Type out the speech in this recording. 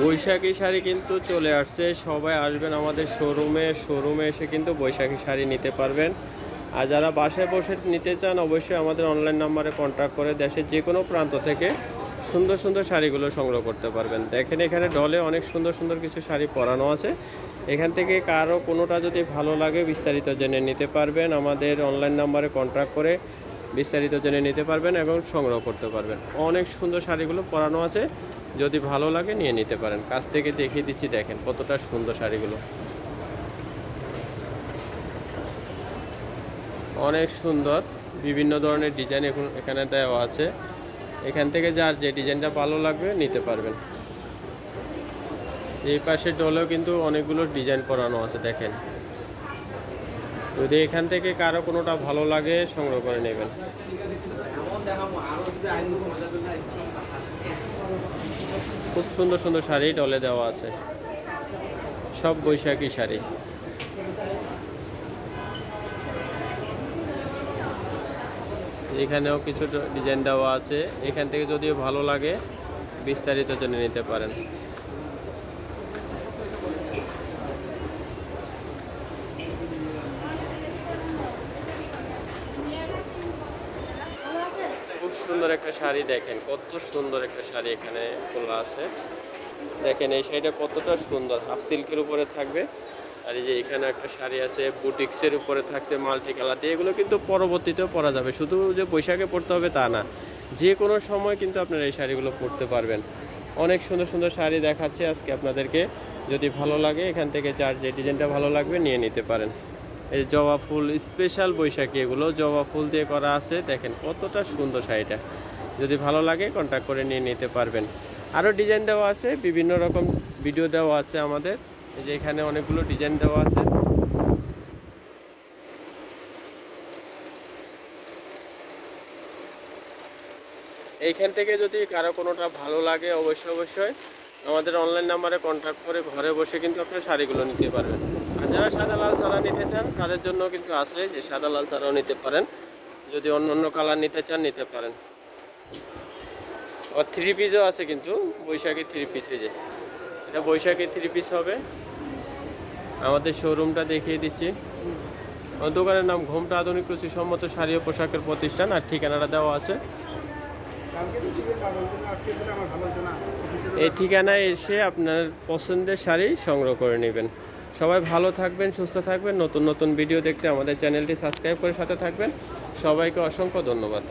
বৈশাখী শাড়ি কিন্তু চলে আসছে। সবাই আসবেন আমাদের শোরুমে। শোরুমে এসে কিন্তু বৈশাখী শাড়ি নিতে পারবেন। আর যারা বাসায় বসে নিতে চান, অবশ্যই আমাদের অনলাইন নাম্বারে কন্ট্যাক্ট করে দেশের যে কোনো প্রান্ত থেকে সুন্দর সুন্দর শাড়িগুলো সংগ্রহ করতে পারবেন। দেখেন এখানে ডলে অনেক সুন্দর সুন্দর কিছু শাড়ি পরানো আছে। এখান থেকে কারও কোনোটা যদি ভালো লাগে, বিস্তারিত জেনে নিতে পারবেন। আমাদের অনলাইন নাম্বারে কন্ট্যাক্ট করে বিস্তারিত জেনে নিতে পারবেন এবং সংগ্রহ করতে পারবেন। অনেক সুন্দর শাড়িগুলো পরানো আছে। যদি ভালো লাগে নিয়ে নিতে পারেন। কাছ থেকে দেখিয়ে দিচ্ছি, দেখেন কতটা সুন্দর শাড়িগুলো। অনেক সুন্দর। বিভিন্ন ধরনের ডিজাইন এখন এখানে দেওয়া আছে। এখান থেকে যার যে ডিজাইনটা ভালো লাগবে নিতে পারবেন। এই পাশে ডলেও কিন্তু অনেকগুলো ডিজাইন করানো আছে, দেখেন। যদি এখান থেকে কারও কোনোটা ভালো লাগে, সংগ্রহ করে নেবেন। খুব সুন্দর সুন্দর শাড়ি, ডলে দেওয়া আছে। সব বৈশাখী শাড়ি। এখানেও কিছু ডিজাইন দেওয়া আছে। এখান থেকে যদি ভালো লাগে, বিস্তারিত জেনে নিতে পারেন খুব সুন্দর একটা শাড়ি দেখেন, কত সুন্দর একটা শাড়ি এখানে খোলা আছে। দেখেন এই শাড়িটা কতটা সুন্দর হাফ সিল্কের উপরে থাকবে, আর এই যে এখানে একটা শাড়ি আছে, বুটিক্সের উপরে থাকছে মাল্টি দিয়ে। এগুলো কিন্তু পরবর্তীতেও পরা যাবে, শুধু যে বৈশাখে পরতে হবে তা না। যে কোনো সময় কিন্তু আপনারা এই শাড়িগুলো পরতে পারবেন। অনেক সুন্দর সুন্দর শাড়ি দেখাচ্ছে আজকে আপনাদেরকে। যদি ভালো লাগে, এখান থেকে যার যে ডিজাইনটা ভালো লাগবে, নিয়ে নিতে পারেন। এই জবা ফুল স্পেশাল বৈশাখী এগুলো জবা ফুল দিয়ে করা আছে। দেখেন কতটা সুন্দর শাড়িটা। যদি ভালো লাগে কন্ট্যাক্ট করে নিয়ে নিতে পারবেন। আরও ডিজাইন দেওয়া আছে, বিভিন্ন রকম ভিডিও দেওয়া আছে আমাদের। যে এখানে অনেকগুলো ডিজাইন দেওয়া আছে। এইখান থেকে যদি কারও কোনোটা ভালো লাগে, অবশ্যই অবশ্যই আমাদের অনলাইন নাম্বারে কন্ট্যাক্ট করে ঘরে বসে কিন্তু আপনার শাড়িগুলো নিতে পারবেন। যারা সাদা লাল ছাড়া নিতে চান, তাদের জন্য কিন্তু আছে যে সাদা লাল ছাড়াও নিতে পারেন। যদি অন্য অন্য কালার নিতে চান, নিতে পারেন। আর থ্রি পিসও আছে কিন্তু, বৈশাখী থ্রি পিস যে। এটা বৈশাখী থ্রি পিস হবে। আমাদের শোরুমটা দেখিয়ে দিচ্ছি। দোকানের নাম ঘোমটা আধুনিক রুচি সম্মত শাড়ি ও পোশাকের প্রতিষ্ঠান, আর ঠিকানাটা দেওয়া আছে। এই ঠিকানায় এসে আপনার পছন্দের শাড়ি সংগ্রহ করে নেবেন। সবাই ভালো থাকবেন, সুস্থ থাকবেন। নতুন নতুন ভিডিও দেখতে আমাদের চ্যানেলটি সাবস্ক্রাইব করে সাথে থাকবেন। সবাইকে অসংখ্য ধন্যবাদ।